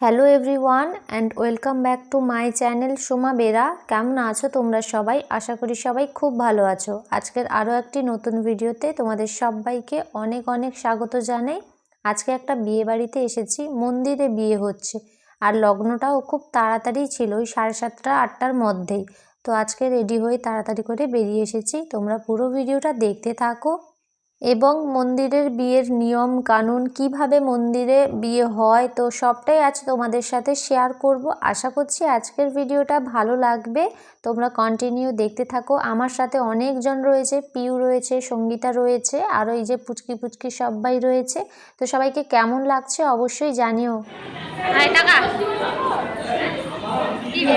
Hello everyone and welcome back to my channel Soma Bera কেমন আছো তোমরা সবাই? আশা করি সবাই খুব ভালো আছো। আজকের আরও একটি নতুন ভিডিওতে তোমাদের সবাইকে অনেক অনেক স্বাগত জানাই। আজকে একটা বিয়ে বাড়িতে এসেছি, মন্দিরে বিয়ে হচ্ছে। আর লগ্নটাও খুব তাড়াতাড়ি ছিল, ওই সাড়ে সাতটা, আটটার মধ্যেই। তো আজকে রেডি হয়ে তাড়াতাড়ি করে বেরিয়ে এসেছি। তোমরা পুরো ভিডিওটা দেখতে থাকো। এবং মন্দিরের বিয়ের নিয়ম কানুন কীভাবে মন্দিরে বিয়ে হয় তো সবটাই আজ তোমাদের সাথে শেয়ার করব। আশা করছি আজকের ভিডিওটা ভালো লাগবে। তোমরা কন্টিনিউ দেখতে থাকো। আমার সাথে অনেকজন রয়েছে পিউ রয়েছে সঙ্গীতা রয়েছে আরও ওই যে পুচকি পুচকি সবাই রয়েছে। তো সবাইকে কেমন লাগছে অবশ্যই জানিও।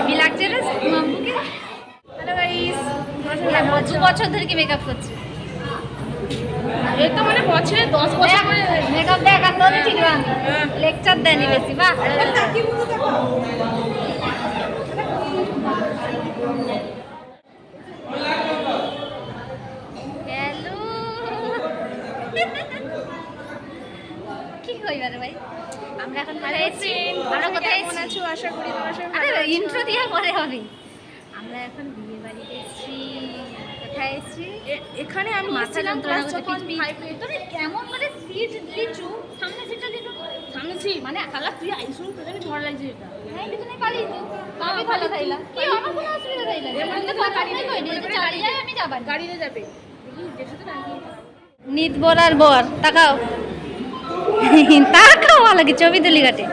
কি লাগছে দু বছর ধরে কি মেকআপ করছে? মানে বছরে দশ বছর করে মেকআপ দেখ আর ঠিক লেকচার বেশি কইবারে ভাই? আমরা এখন কোথায় এসেছি আমরা কোথায় কেমন আশা করি তোমার আছো। ইন্ট্রো দিয়ে পরে হবে আমরা এখন বিয়ে বাড়িতে এসেছি কোথায় এসেছি এখানে আমি এসেছিলাম ক্লাস যখন। ফাইভ তোরে কেমন করে সিট সামনে সিটটা সামনে মানে কালা তুই আইসুন তোর জানি ঝড় লাগছে এটা। হ্যাঁ পালি তো আমি ভালো থাইলা কি আমার কোনো অসুবিধা থাইলা এর মধ্যে তো গাড়ি কই নেই। আমি গাড়িতে যাবে। দেখি দেখছ তো নাকি নিত বর আর বর তাকাও। তাকাও ভালো ছবি তুলি কাটে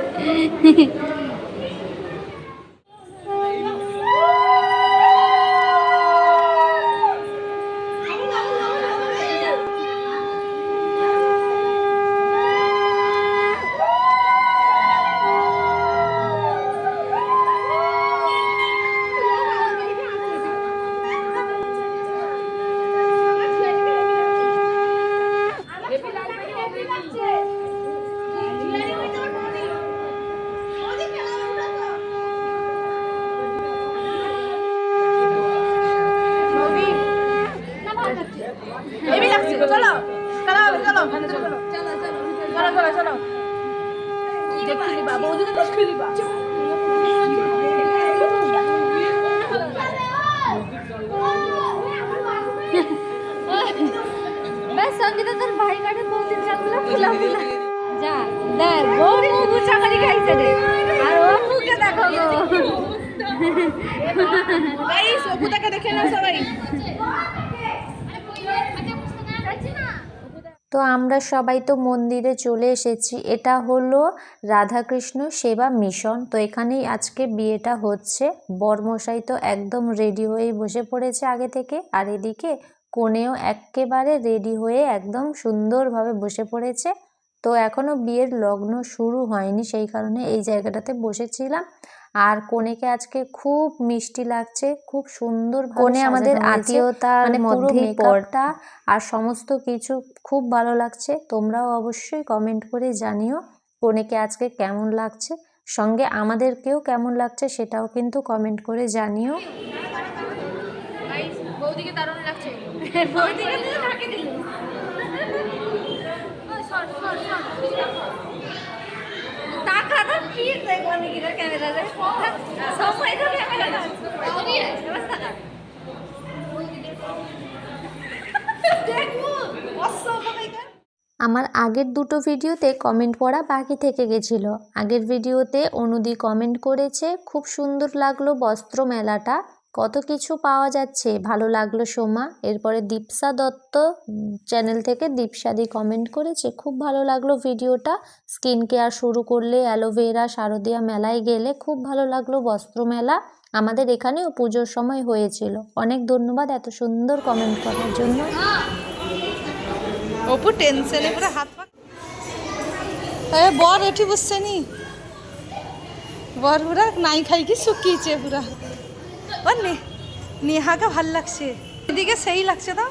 হেভি লাগছে, চলো চলো চলো। চলো চলো চলো চলো সঙ্গীতা তোর ভাই কাটে যা, দেখ বউর মুখ উচাকারি খাইছে রে আর ও মুখে দেখো গো এই সবুদাকে দেখে না সবাই তো আমরা সবাই তো মন্দিরে চলে এসেছি। এটা হলো রাধাকৃষ্ণ সেবা মিশন। তো এখানেই আজকে বিয়েটা হচ্ছে। বরমশাই তো একদম রেডি হয়েই বসে পড়েছে আগে থেকে। আর এদিকে কনেও একেবারে রেডি হয়ে একদম সুন্দরভাবে বসে পড়েছে। তো এখনও বিয়ের লগ্ন শুরু হয়নি, সেই কারণে এই জায়গাটাতে বসেছিলাম। আর কনেকে আজকে খুব মিষ্টি লাগছে খুব সুন্দর কনে আমাদের আত্মীয়তার মানে পুরো মধ্যে পরটা আর সমস্ত কিছু খুব ভালো লাগছে। তোমরাও অবশ্যই কমেন্ট করে জানিও কনেকে আজকে কেমন লাগছে। সঙ্গে আমাদেরকেও কেমন লাগছে সেটাও কিন্তু কমেন্ট করে জানিও। গাইস বৌদিকে দারুণ লাগছে। বৌদিকে তুই ঢাকে দিলি টাকা তো কি দেখব নাকি রে ক্যামেরা রে সময় তো ক্যামেরা না এবার টাকা দেখব অসম্ভব আমার আগের দুটো ভিডিওতে কমেন্ট পড়া বাকি থেকে গেছিল। আগের ভিডিওতে অনুদি কমেন্ট করেছে, খুব সুন্দর লাগল বস্ত্র মেলাটা। কত কিছু পাওয়া যাচ্ছে। ভালো লাগল সোমা। এরপরে দীপসা দত্ত চ্যানেল থেকে দীপসাদি কমেন্ট করেছে। খুব ভালো লাগল ভিডিওটা। স্কিন কেয়ার শুরু করলে অ্যালোভেরা শারদিয়া মেলায় গেলে খুব ভালো লাগল বস্ত্র মেলা। আমাদের এখানেও পুজোর সময় হয়েছিল। অনেক ধন্যবাদ এত সুন্দর কমেন্ট করার জন্য। বর এଠି বসছেনি বর নাই খাইকি শুকিয়েছে পুরা। নেহাকে ভালো লাগছে এদিকে সেই লাগছে তো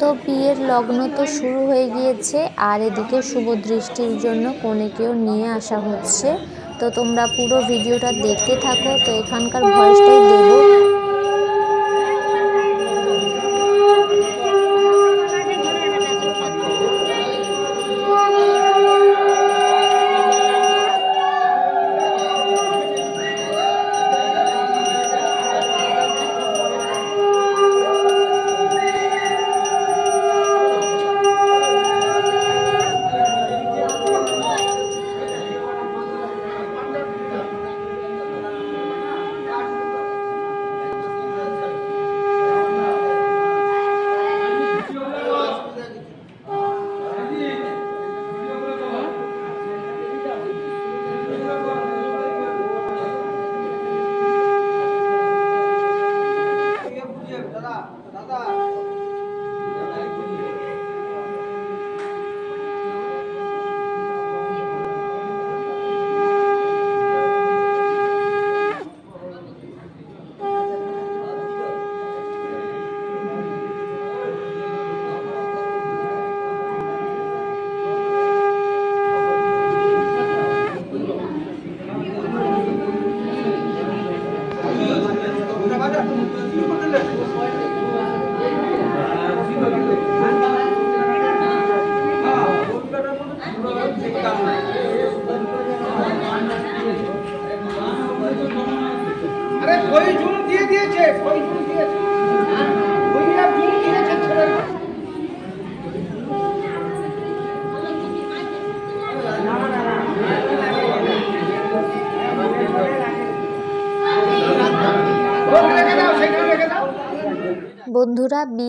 তো বিয়ের লগ্ন তো শুরু হয়ে গিয়েছে, আর এদিকে শুভ দৃষ্টির জন্য কনেকেও নিয়ে আসা হচ্ছে। তো তোমরা পুরো ভিডিওটা দেখতে থাকো, তো এখানকার ভয়েসটাই দেবো।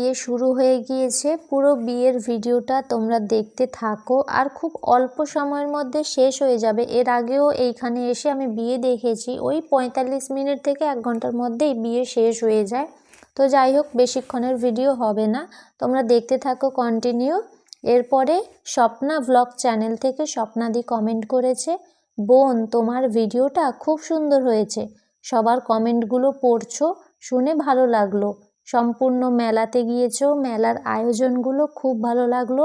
বিয়ে শুরু হয়ে গিয়েছে, পুরো বিয়ের ভিডিওটা তোমরা দেখতে থাকো। আর খুব অল্প সময়ের মধ্যে শেষ হয়ে যাবে। এর আগেও এইখানে এসে আমি বিয়ে দেখেছি। ওই পঁয়তাল্লিশ মিনিট থেকে এক ঘণ্টার মধ্যেই বিয়ে শেষ হয়ে যায়। তো যাই হোক, বেশিক্ষণের ভিডিও হবে না। তোমরা দেখতে থাকো কন্টিনিউ এরপরে স্বপ্না ব্লগ চ্যানেল থেকে স্বপ্নাদি কমেন্ট করেছে, বোন, তোমার ভিডিওটা খুব সুন্দর হয়েছে। সবার কমেন্টগুলো পড়ছো, শুনে ভালো লাগল। সম্পূর্ণ মেলাতে গিয়েছো, মেলার আয়োজনগুলো খুব ভালো লাগল।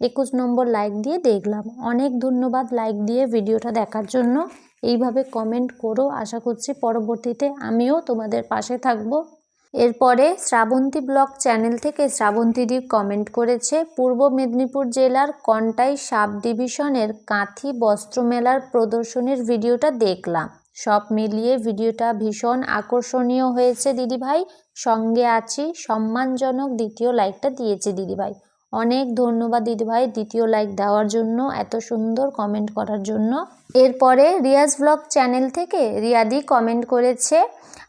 একুশ নম্বর লাইক দিয়ে দেখলাম। অনেক ধন্যবাদ লাইক দিয়ে ভিডিওটা দেখার জন্য। এইভাবে কমেন্ট করো, আশা করছি পরবর্তীতে আমিও তোমাদের পাশে থাকব। এরপরে শ্রাবন্তী ব্লগ চ্যানেল থেকে শ্রাবন্তীদি কমেন্ট করেছে, পূর্ব মেদিনীপুর জেলার কন্টাই সাব ডিভিশনের কাঁথি বস্ত্রমেলার প্রদর্শনীর ভিডিওটা দেখলাম। সব মিলিয়ে ভিডিওটা ভীষণ আকর্ষণীয় হয়েছে দিদিভাই। সঙ্গে আছি, সম্মানজনক দ্বিতীয় লাইকটা দিয়েছে দিদিভাই। অনেক ধন্যবাদ দিদিভাই দ্বিতীয় লাইক দেওয়ার জন্য, এত সুন্দর কমেন্ট করার জন্য। এরপরে রিয়াজ ব্লগ চ্যানেল থেকে রিয়াদি কমেন্ট করেছে,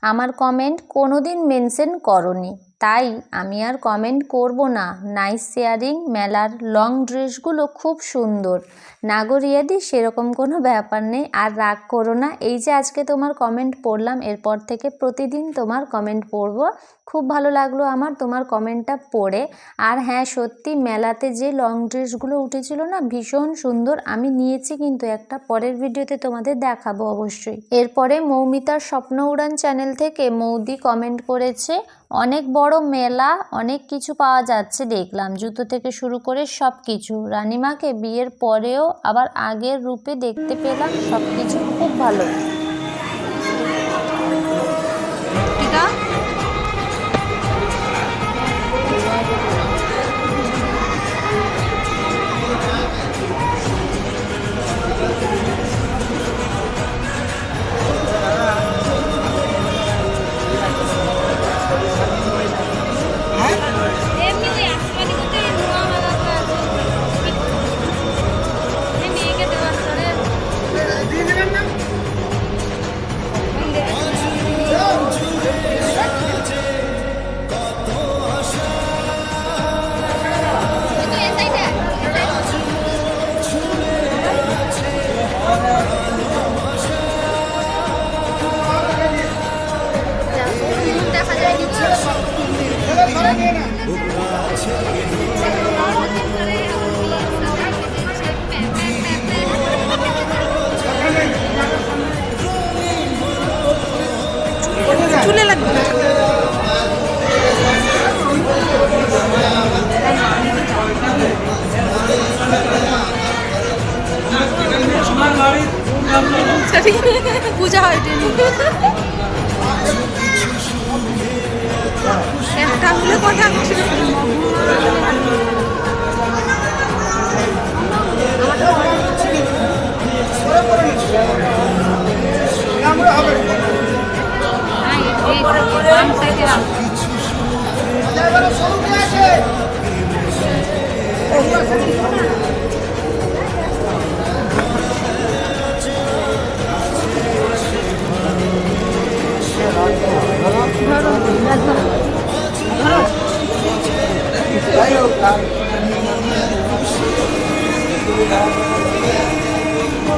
আমার কমেন্ট কোনোদিন মেনশন করনি। তাই আমি আর কমেন্ট করব না। নাইস শেয়ারিং মেলার লং ড্রেসগুলো খুব সুন্দর। নাগরিয়াদি, সেরকম কোনো ব্যাপার নেই। আর রাগ করো না, এই যে আজকে তোমার কমেন্ট পড়লাম, এরপর থেকে প্রতিদিন তোমার কমেন্ট পড়ব। খুব ভালো লাগল আমার তোমার কমেন্টটা পড়ে। আর হ্যাঁ সত্যি মেলাতে যে লং ড্রেসগুলো উঠেছিল না, ভীষণ সুন্দর। আমি নিয়েছি কিন্তু একটা, পরের ভিডিওতে তোমাদের দেখাবো অবশ্যই। এরপরে মৌমিতার স্বপ্ন উড়ান চ্যানেল থেকে মৌদি কমেন্ট করেছে। অনেক বড় মেলা, অনেক কিছু পাওয়া যাচ্ছে দেখলাম। জুতো থেকে শুরু করে সব কিছু রানিমাকে বিয়ের পরেও আবার আগের রূপে দেখতে পেলাম সব কিছু খুব ভালো। আমরা হবে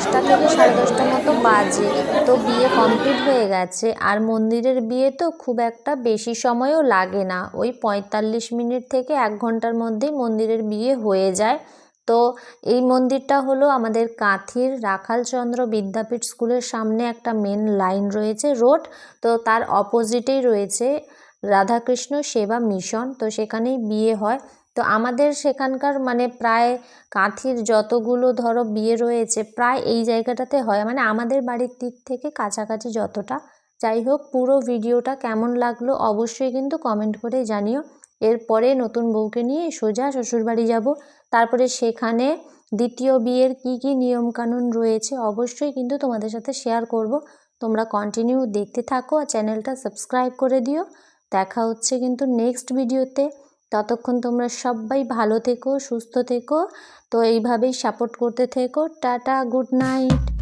দশটা থেকে সাড়ে দশটা মতো বাজে। তো বিয়ে কমপ্লিট হয়ে গেছে। আর মন্দিরের বিয়ে তো খুব একটা বেশি সময়ও লাগে না। ওই পঁয়তাল্লিশ মিনিট থেকে এক ঘণ্টার মধ্যেই মন্দিরের বিয়ে হয়ে যায়। তো এই মন্দিরটা হলো আমাদের কাঁথির রাখালচন্দ্র বিদ্যাপীঠ স্কুলের সামনে একটা মেন লাইন রয়েছে রোড তো তার অপোজিটেই রয়েছে রাধাকৃষ্ণ সেবা মিশন তো সেখানেই বিয়ে হয়। তো আমাদের সেখানকার মানে প্রায় কাঁথির যতগুলো ধরো বিয়ে রয়েছে, প্রায় এই জায়গাটাতে হয়। মানে আমাদের বাড়ির দিক থেকে কাছাকাছি যতটা। যাই হোক, পুরো ভিডিওটা কেমন লাগল অবশ্যই কিন্তু কমেন্ট করে জানিও। এরপরে নতুন বউকে নিয়ে সোজা শ্বশুরবাড়ি যাব। তারপরে সেখানে দ্বিতীয় বিয়ের কি কি নিয়মকানুন রয়েছে অবশ্যই কিন্তু তোমাদের সাথে শেয়ার করব। তোমরা কন্টিনিউ দেখতে থাকো আর চ্যানেলটা সাবস্ক্রাইব করে দিও। দেখা হচ্ছে কিন্তু নেক্সট ভিডিওতে ততক্ষণ তোমরা সবাই ভালো থেকো, সুস্থ থেকো। তো এইভাবেই সাপোর্ট করতে থেকো। Tata good night